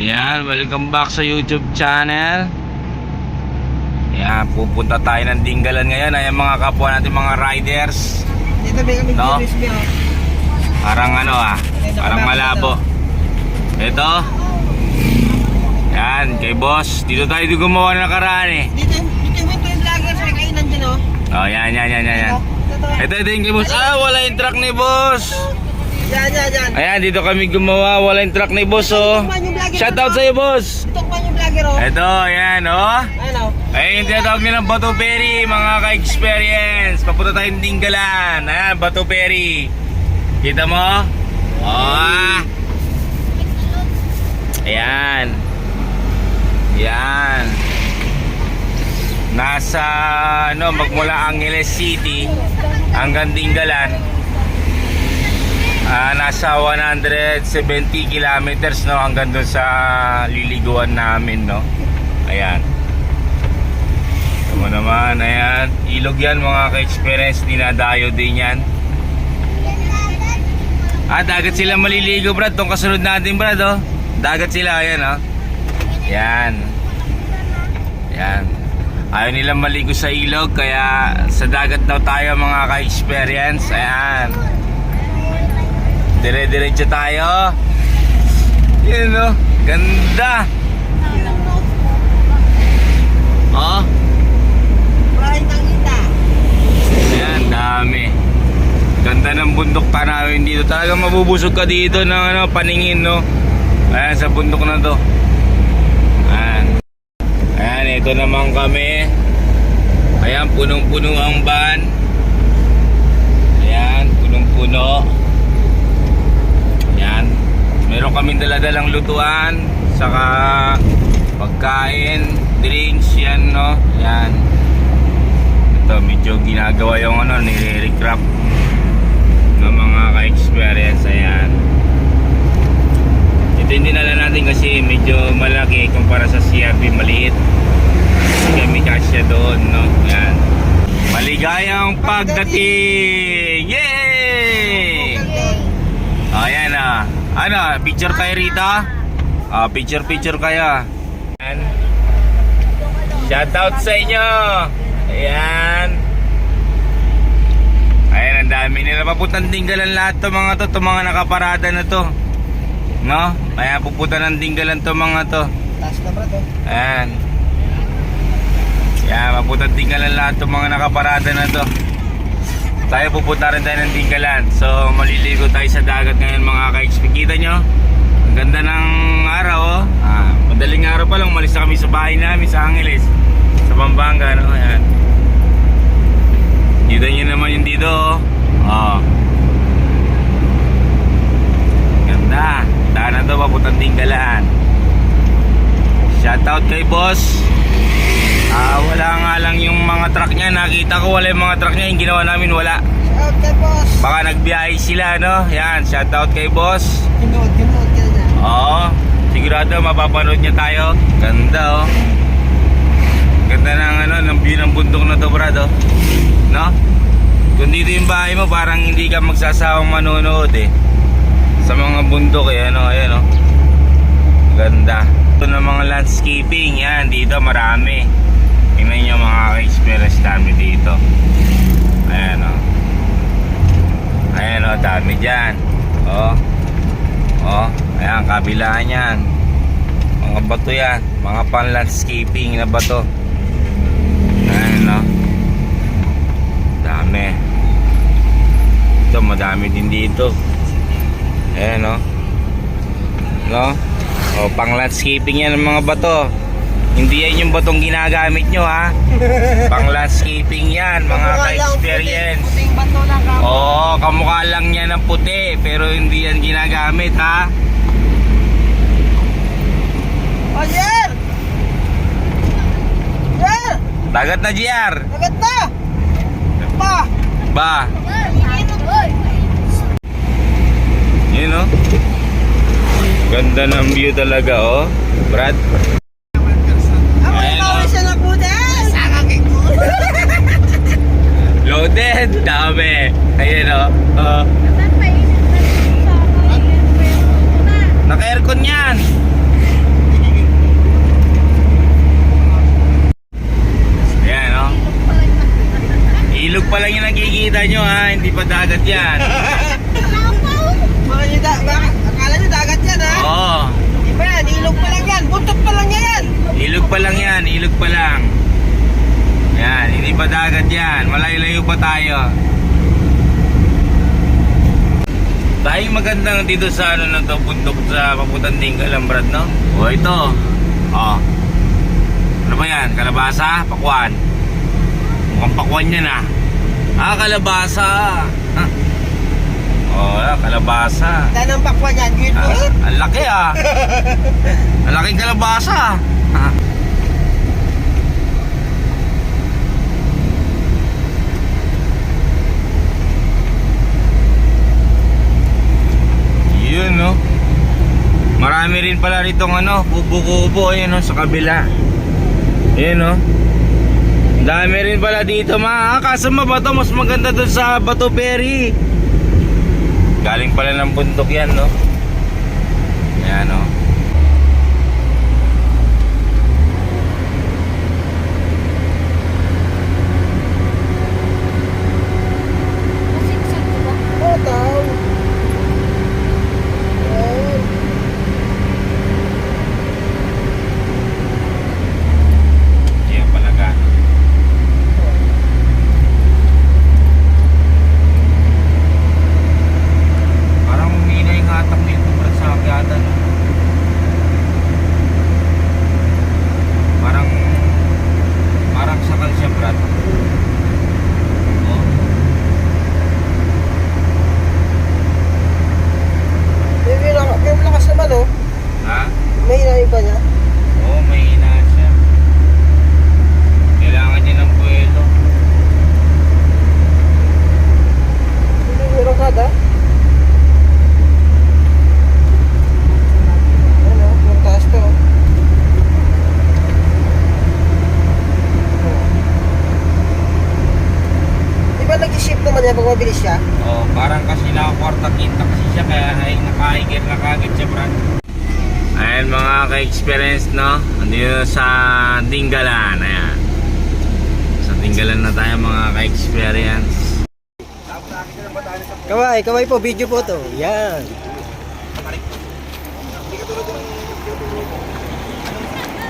Ayan, welcome back sa YouTube channel. Ayan, pupunta tayo ng Dinggalan ngayon. Ayan mga kapwa natin mga riders. Dito may kami No? USB oh. Parang ano ah, parang malabo. Ito. Yan, kay boss. Dito tayo di gumawa ng nakaraan eh. Dito, dito yung winter vlogger sa kainan dyan oh. Oh, yan, yan, yan, yan. yan. Ito, Ito, ito yung kay boss. Ah, wala yung truck ni boss. Yan, yan, yan. Ayan, dito kami gumawa. Wala yung truck ni boss oh. Shout out sa'yo boss. Ito pa yung vlogger oh. Ito, ayan oh. Ano? Ayun, tinatawag nilang Bato Perry, mga ka-experience. Papunta tayong Dinggalan. Ayan, Bato Perry. Kita mo? Oh. Ayan. Ayan. Nasa, ano, magmula Angeles City hanggang Dinggalan. Ah, nasa 170 kilometers no hanggang doon sa liliguan namin no. Ayan. Tama naman, ayan. Ilog yan mga ka-experience, dinadayo din yan. Ah, dagat sila maliligo brad. Itong kasunod natin brad oh. Dagat sila, ayan oh. Yan. Yan. Ayaw nilang maligo sa ilog, kaya sa dagat daw tayo mga ka-experience. Ayan. Dire-diretso tayo. Yan oh. Ganda. Oh. Ayan, dami. Ganda ng bundok tanawin dito. Talaga mabubusog ka dito ng ano, paningin, no? Ayan, sa bundok na to. Ayan. Ayan, ito naman kami. Ayan, punong-puno ang van. Ayan, punong-puno. Ayan. Kaming daladalang lutuan. Saka pagkain, drinks, yan, no? Ayan. Ito, medyo ginagawa yung ano, nire-recrap ng mga ka-experience. Ayan. Ito hindi nala natin kasi medyo malaki kumpara sa CRV maliit. Kaya may kasya doon, no? Ayan. Maligayang pagdating! Yay! Oh, ayan ah. Ano, picture kayo rito? Ah, picture picture kayo. Ayan. Shout out sa inyo. Ayan. Ayan, ang dami nila. Papuntang Dinggalan lahat to mga to. to mga nakaparada na to. No? Kaya pupunta ng Dinggalan to mga to. Taas na brad oh. Ayan. Yan, mapuntang Dinggalan lahat to mga nakaparada na to. Tayo pupunta rin tayo ng Dinggalan. So, maliligo tayo sa dagat ngayon mga ka-expect. Kita nyo? Ang ganda ng araw, oh. Ah, madaling araw pa lang, umalis na kami sa bahay namin sa Angeles. Sa Pampanga, no? Ayan. Kita nyo naman yung dito, oh. Oh. Ganda. Daan na to, papuntang Dinggalan. Shoutout kay boss. Ah, wala nga lang yung mga truck niya. Nakita ko wala yung mga truck niya. Yung ginawa namin wala. Shout kay boss. Baka nagbiyahe sila, no? Yan, shoutout kay boss. Ginood, ginood ka dyan. Oo. Sigurado mapapanood niya tayo. Ganda, oh. Ganda ng ano, ng view ng bundok na to, brad, oh. No? Kung dito yung bahay mo, parang hindi ka magsasawang manonood, eh. Sa mga bundok, eh, ano, ayan, oh. Ganda. Ito na mga landscaping, yan, dito marami. Tingnan nyo mga experience dami dito. Ayan, oh. Ayan, oh, dami dyan. Oh. Oh, ayan, kabilaan yan. Mga bato yan. Mga pan-landscaping na bato. Ayan, no? Dami. Ito, madami din dito. Ayan, no? No? O, pang-landscaping yan ng mga bato. Hindi yan yung batong ginagamit nyo, ha? Pang-landscaping yan, mga ka-experience. Puting bato lang ka. Oo, kamukha lang niya ng puti, pero hindi yan ginagamit ha. Oh, Jer! Jer! Dagat na GR. Agad na! Pa! Ba, yun oh. Ganda ng view talaga oh. Brad. Loaded! Dami! Ayun o. Oh. Uh, Naka-aircon yan! Ayan o. Ilog pa lang yung nakikita nyo ha. Hindi pa dagat yan. Mga nyo da akala nyo dagat yan ha? Oo. Di ba yan? Ilog pa lang yan. Buntot pa lang yan. Ilog pa lang yan. Ilog pa lang. Yan, hindi pa dagat yan. Malayo-layo pa tayo. Tayong magandang dito sa ano na to, bundok sa papuntang Dingalan, Brad, no? O, ito. O. Ano ba yan? Kalabasa? Pakwan? Mukhang pakwan yan, ah. Ah, kalabasa. Ha? O, ah, kalabasa. Ang pakwan yan. Good Ah, ang laki ah. ang laking kalabasa. ah. Yun no. Marami rin pala ritong ano, kubo-kubo ayun no, sa kabila. Yun no. Dami rin pala dito ma. Ah, kaso mabato, mas maganda dun sa Bato Berry. Galing pala ng bundok yan no. Ayan o. Oo, tao. Ayan. Ayan pala ka. Parang humina yung hatak nito para sa akyatan. no? Parang parang sakal siya Brad. Oh. May, may, lak- may lakas naman oh. Ha? May hinahin pa niya. Oo, oh, may hina siya. Kailangan niya ng buwelo. Hindi may rangkada. Ano, yung taas to. oh. Di ba nag-shift naman yan pag mabilis siya? Oh, parang kasi nakakwarta kinta kasi siya kaya ay nakahiger na kagad siya, Brad. Ayan mga ka-experience, no? Andito sa Dingalan, ayan. Sa Dingalan na tayo mga ka-experience. Kaway, kaway po, video po to. Yan.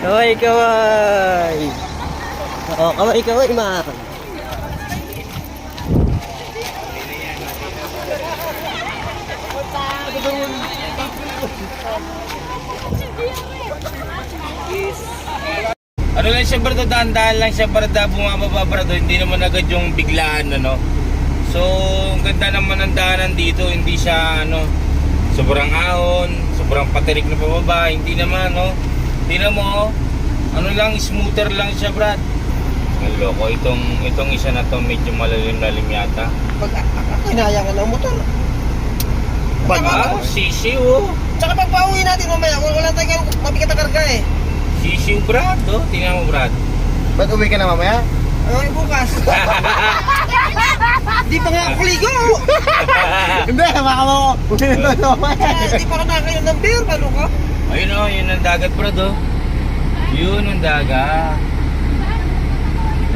Kaway, kaway. Oh, kaway, kaway, ma. Ano lang siya, Brad? Dahan-dahan lang siya, Brad. ah, Bumababa, Brad. Hindi naman agad yung biglaan, ano? So, ang ganda naman ng daanan dito. Hindi siya, ano, sobrang ahon, sobrang patirik na pababa. Hindi naman, no? Tingnan mo, oh. ano lang, smoother lang siya, Brad. Ang loko, itong, itong isa na to medyo malalim-lalim yata. Pag kinaya ka ng motor. Pag, ah, sisiw, oh. Tsaka pag pauwi natin mamaya, wala tayong mabigat na karga eh. Sisiw, Brad, oh. Tingnan mo, Brad. Ba't uwi ka na mamaya? Ay, bukas. Di pa nga ako ligo. Hindi, baka mo. Uwi na to mamaya. Di pa ako nakakayo ng beer. Ano ka? Ayun, oh, yun ang dagat, Brad, oh. Yun ang dagat.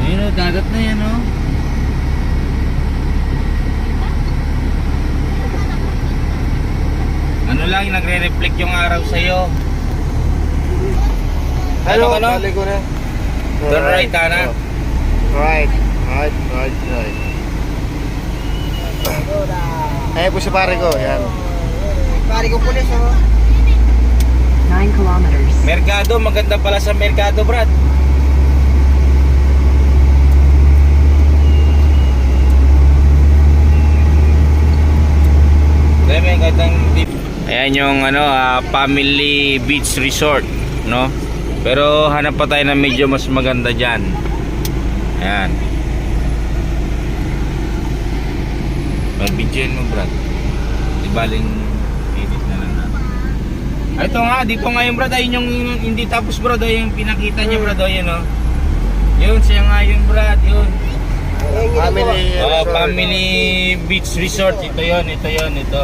Ayun, oh, dagat na yan, oh. Ano lang, nagre-reflect yung araw sa'yo. Ano, ano? Balik ko na. Turn right, Ana. Right. Right, right, right. Ayan po si pare ko, yan. Pari ko pulis oh. 9 kilometers. Merkado, maganda pala sa Merkado, Brad. Ayan yung ano, ah, family beach resort, no? Pero hanap pa tayo ng medyo mas maganda diyan. Ayan. Mag-videoin mo, Brad. Di baling edit na lang natin. Ah, Ito nga, dito nga yung brad, ayun yung hindi tapos brad, ayun yung pinakita niya brad, ayun oh. Yun, siya nga yung brad, yun. Family Oh, family beach resort, ito yon, ito yon, ito.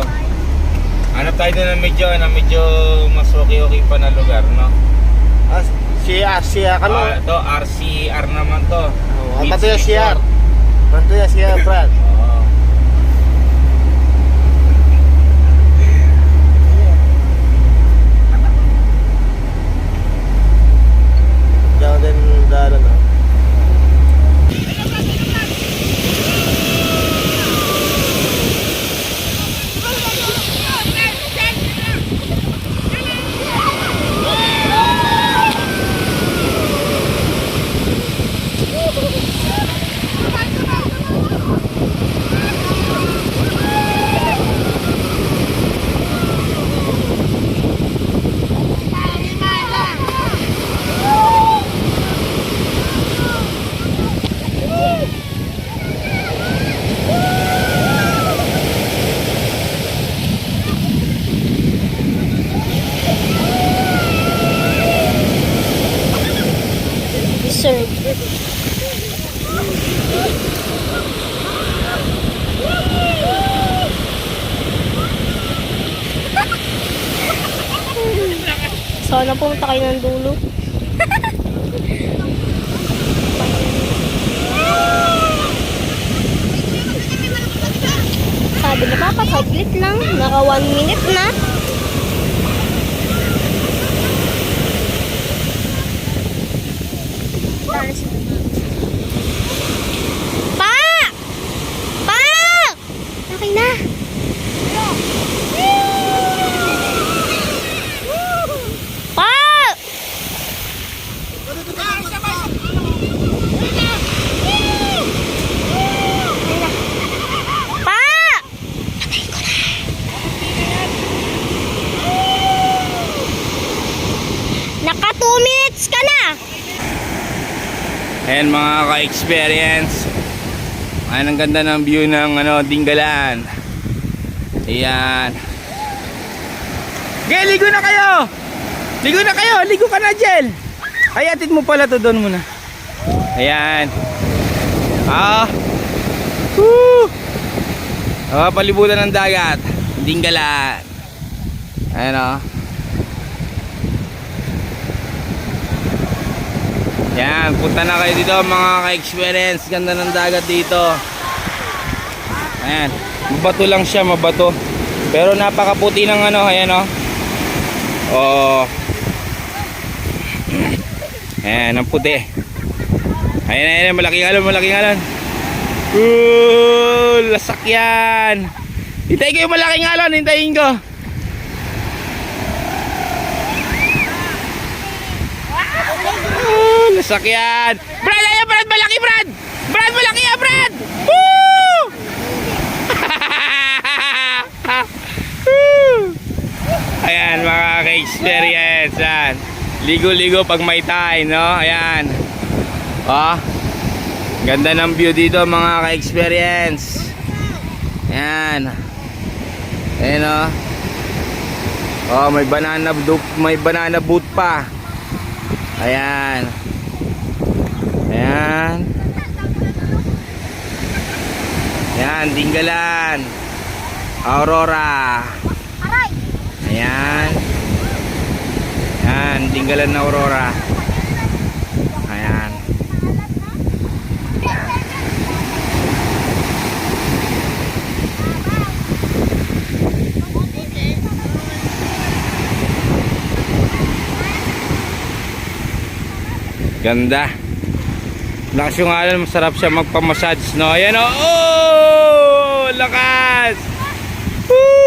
Hanap tayo doon na medyo, na medyo mas okay-okay pa na lugar, no? Ah, siya, siya ah, ka no? Ah, ito, RCR naman to. Oh, Bantu ya siar. Bantu ya siar, Brad. Oh. Jangan dan dalan. Ka-experience. Ayan ang ganda ng view ng ano, Dinggalan. Ayan. Okay, ligo na kayo! Ligo na kayo! Ligo ka na, Jel! Ay, atid mo pala to doon muna. Ayan. Ah. Woo! Ah, palibutan ng dagat. Dinggalan. Ayan oh. Yan, punta na kayo dito mga ka-experience. Ganda ng dagat dito. Ayan, mabato lang siya, mabato. Pero napakaputi ng ano, ayan o. Oh. Ayan, ang puti. Ayan, ayan, malaking alon, malaking alon. Uh, lasak yan. Hintayin ko yung malaking alon, hintayin ko. Ah, lasak yan. Brad, ayan, Brad, malaki, Brad. Brad, malaki yan, Brad. Woo! Ayan, mga ka-experience. Yan. Ligo-ligo pag may time, no? Ayan. Oh. Ganda ng view dito, mga ka-experience. Ayan. Ayan, oh. Oh, may banana boot, may banana boot pa. Ayan. Ayan. Ayan, Dinggalan. Aurora. Ayan. Ayan, Dinggalan na Aurora. Ayan. Ganda. Lakas yung alon, masarap siya magpamassage, no? Ayan o. Oh! Lakas! Woo!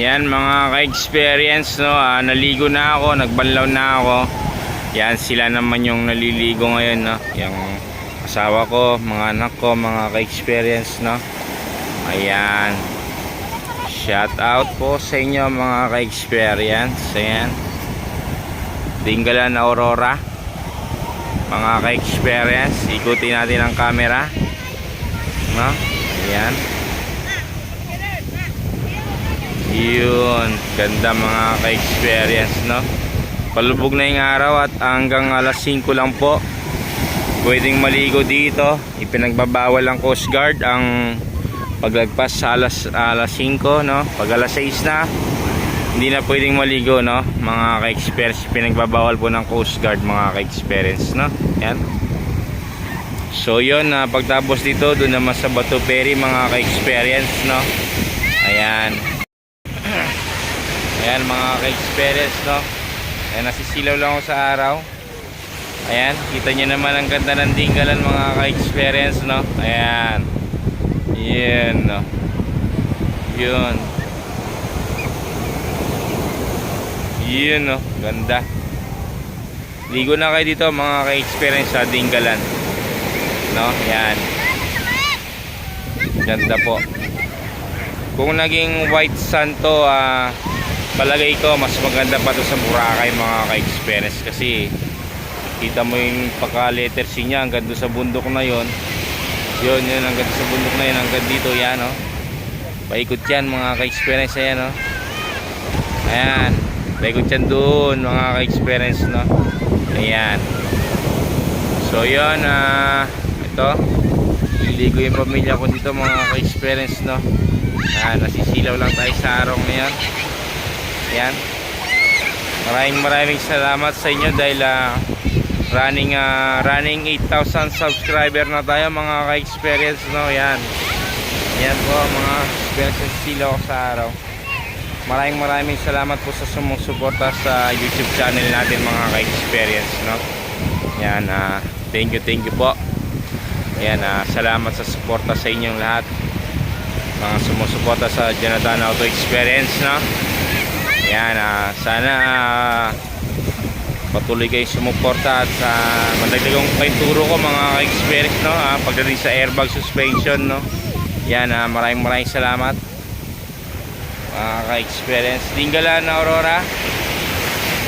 Yan mga ka-experience no, ah, naligo na ako, nagbanlaw na ako. Yan sila naman yung naliligo ngayon no. Yung asawa ko, mga anak ko, mga ka-experience no. Ayan. Shout out po sa inyo mga ka-experience. Ayan. Dinggalan Aurora. Mga ka-experience, ikutin natin ang camera. No? Ayan. Yun, ganda mga ka-experience, no? Palubog na yung araw at hanggang alas 5 lang po. Pwedeng maligo dito. Ipinagbabawal ng Coast Guard ang paglagpas sa alas, alas 5, no? Pag alas 6 na, hindi na pwedeng maligo, no? Mga ka-experience, pinagbabawal po ng Coast Guard, mga ka-experience, no? Yan. So yun, na pagtapos dito, doon naman sa Bato Ferry, mga ka-experience, no? Ayan. Ayan mga ka-experience no. Ayan nasisilaw lang ako sa araw. Ayan, kita nyo naman ang ganda ng dinggalan mga ka-experience, no? Ayan. Yan, no? Yun. Yun, no? Ganda. Ligo na kayo dito mga ka-experience sa dinggalan. No? Yan. Ganda po. Kung naging white sand to, ah, palagay ko mas maganda pa to sa Boracay mga ka-experience. Kasi kita mo yung pagka letter C niya hanggang doon sa bundok na yon yun yun hanggang sa bundok na yun hanggang dito yan oh. paikot yan mga ka-experience ayan oh. ayan paikot yan doon mga ka-experience no? Ayan. So yun ah ito. Liligo yung pamilya ko dito mga ka-experience no? Ah, nasisilaw lang tayo sa araw ngayon yan. Maraming maraming salamat sa inyo dahil ah, running ah, running 8,000 subscriber na tayo mga ka-experience no? Yan. Yan po mga experience sila sa araw. Maraming maraming salamat po sa sumusuporta sa youtube channel natin mga ka-experience no? Yan ah, thank you thank you po. Yan ah, salamat sa suporta sa inyong lahat. Mga sumusuporta sa Jonathan Auto Experience no yan ah, sana ah, patuloy kayo sumuporta at uh, madagdagang painturo ko mga ka-experience no ah, pagdating sa airbag suspension no. Yan ah, maraming maraming salamat mga ka-experience. Dinggalan na Aurora.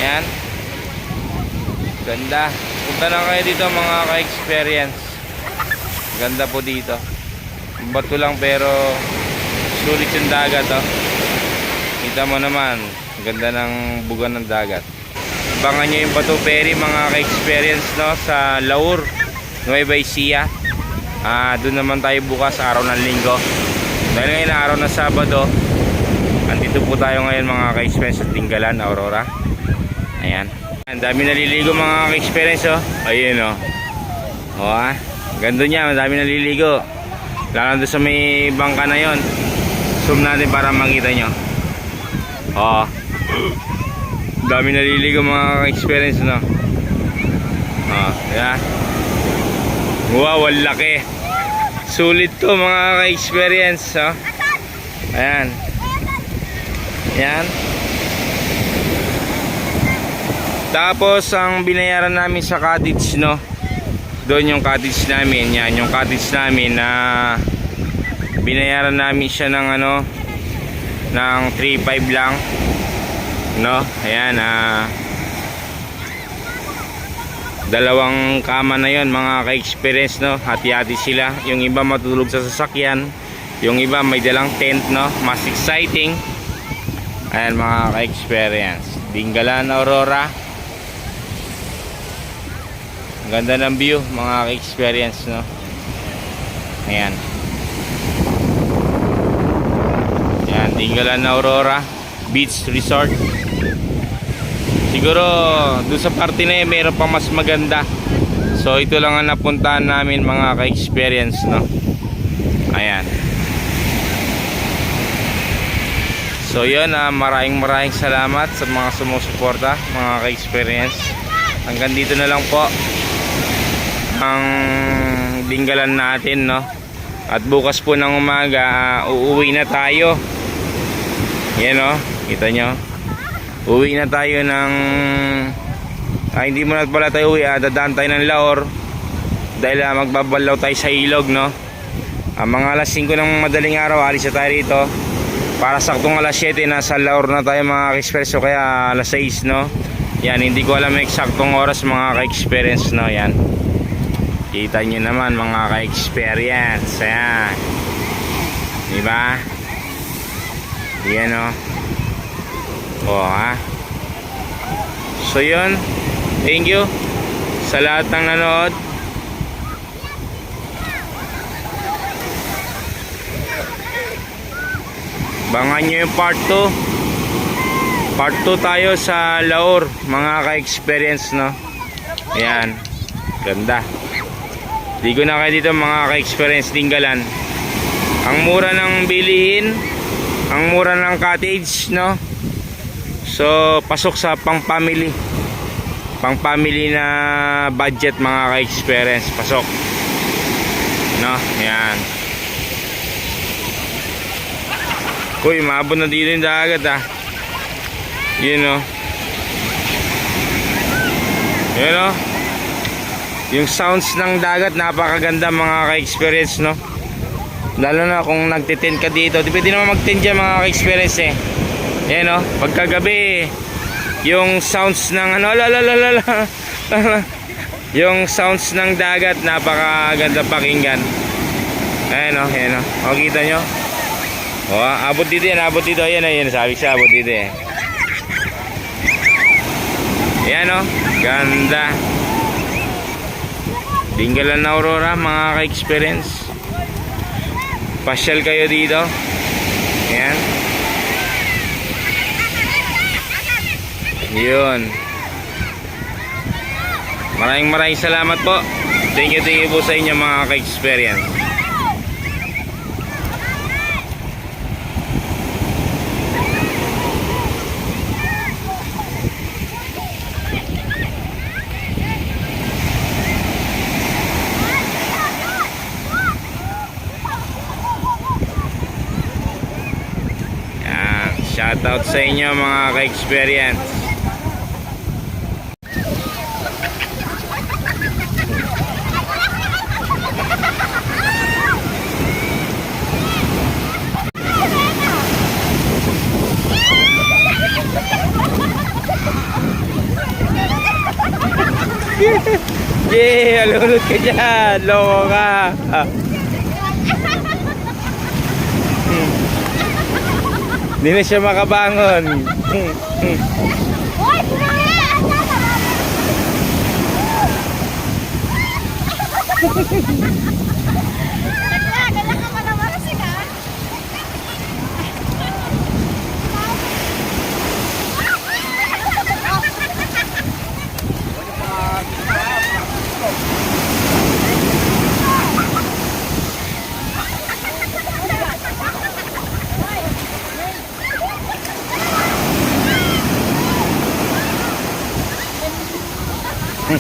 Yan ganda. Punta na kayo dito mga ka-experience. Ganda po dito. Bato lang pero sulit yung dagat oh. Kita mo naman ganda ng buga ng dagat. Abangan nyo yung Bato Ferry mga ka-experience no, sa Laur Nueva Ecija. Ah, doon naman tayo bukas araw ng linggo. Dahil ngayon araw ng Sabado andito po tayo ngayon mga ka-experience sa Tinggalan, Aurora. Ayan. Ang dami naliligo mga ka-experience oh. ayun oh. o ah, ganda niya, ang dami naliligo. Lalo doon sa may bangka na yon zoom natin para makita nyo oh dami naliligo mga experience no? Ah yeah. Wow ang laki. Sulit to mga ka-experience oh. ayan. Yan tapos ang binayaran namin sa cottage no? Doon yung cottage namin yan. Yung cottage namin na binayaran namin siya ng ano ng 3.5 lang. No? Ayan ah. Dalawang kama na yon mga ka-experience no? Hati-hati sila. Yung iba matulog sa sasakyan. Yung iba may dalang tent no? Mas exciting. Ayan mga ka-experience. Dinggalan Aurora. Ganda ng view mga ka-experience no? Ayan ayan Dinggalan Aurora Beach Resort. Siguro doon sa parte na yun mayroon pa mas maganda. So ito lang ang napuntahan namin mga ka-experience no? Ayan. So yun ah, maraming maraming salamat sa mga sumusuporta mga ka-experience. Hanggang dito na lang po ang dinggalan natin no? At bukas po ng umaga ah, uuwi na tayo yan o kita nyo. Uwi na tayo ng ah, hindi mo na pala tayo uwi ah, dadaan tayo ng Laor dahil ah, magbabalaw tayo sa ilog no? Ah, mga alas 5 ng madaling araw alis na tayo rito. Para saktong alas 7 nasa Laor na tayo mga ka-expresso kaya alas 6 no? Yan hindi ko alam eksaktong oras mga ka-experience no? Yan. Kita nyo naman mga ka-experience. Ayan. Diba yan o o ha? So yun. Thank you sa lahat ng nanood. Bangan nyo yung part 2 part 2 tayo sa Laor mga ka-experience no? Yan ganda. Ligo na kayo dito mga ka-experience tinggalan ang mura ng bilihin ang mura ng cottage no so pasok sa pang family Pang family na budget mga ka-experience. Pasok. No? Yan. Uy, maabot na dito yung dagat ah. Yun oh. Yun oh. Yung sounds ng dagat napakaganda mga ka-experience no. Lalo na kung nagtitin ka dito. Di pwede naman magtin dyan mga ka-experience eh. Yan oh. Pagkagabi yung sounds ng ano la la la la yung sounds ng dagat napakaganda pakinggan. Ayan oh, ayan oh. O, kita nyo? O, abot dito yan, abot dito. Ayan, ayan, sabi siya, abot dito eh. Ayan o, ganda. Tinggalan na Aurora, mga ka-experience. Pasyal kayo dito. Ayan. Yun. Maraming maraming salamat po. Thank you, thank you po sa inyo mga ka-experience. Yan. Shoutout sa inyo mga ka-experience. Yay! Alunod ka dyan! Loko ka! Hindi na siya makabangon. Hoy,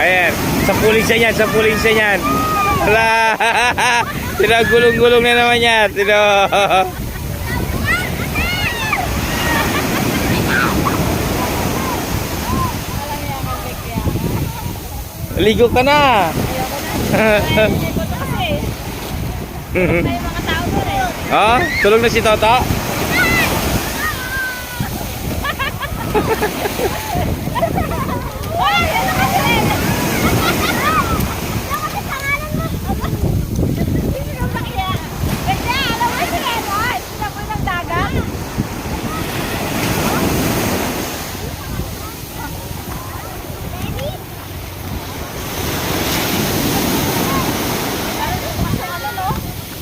Ayan, sa puling siya yan, sa puling siya yan. Hala, sila gulong-gulong na naman yan. Sino? Ligo ka na. May mga tao doon eh. oh, tulog na si Toto? Ha ha ha ha!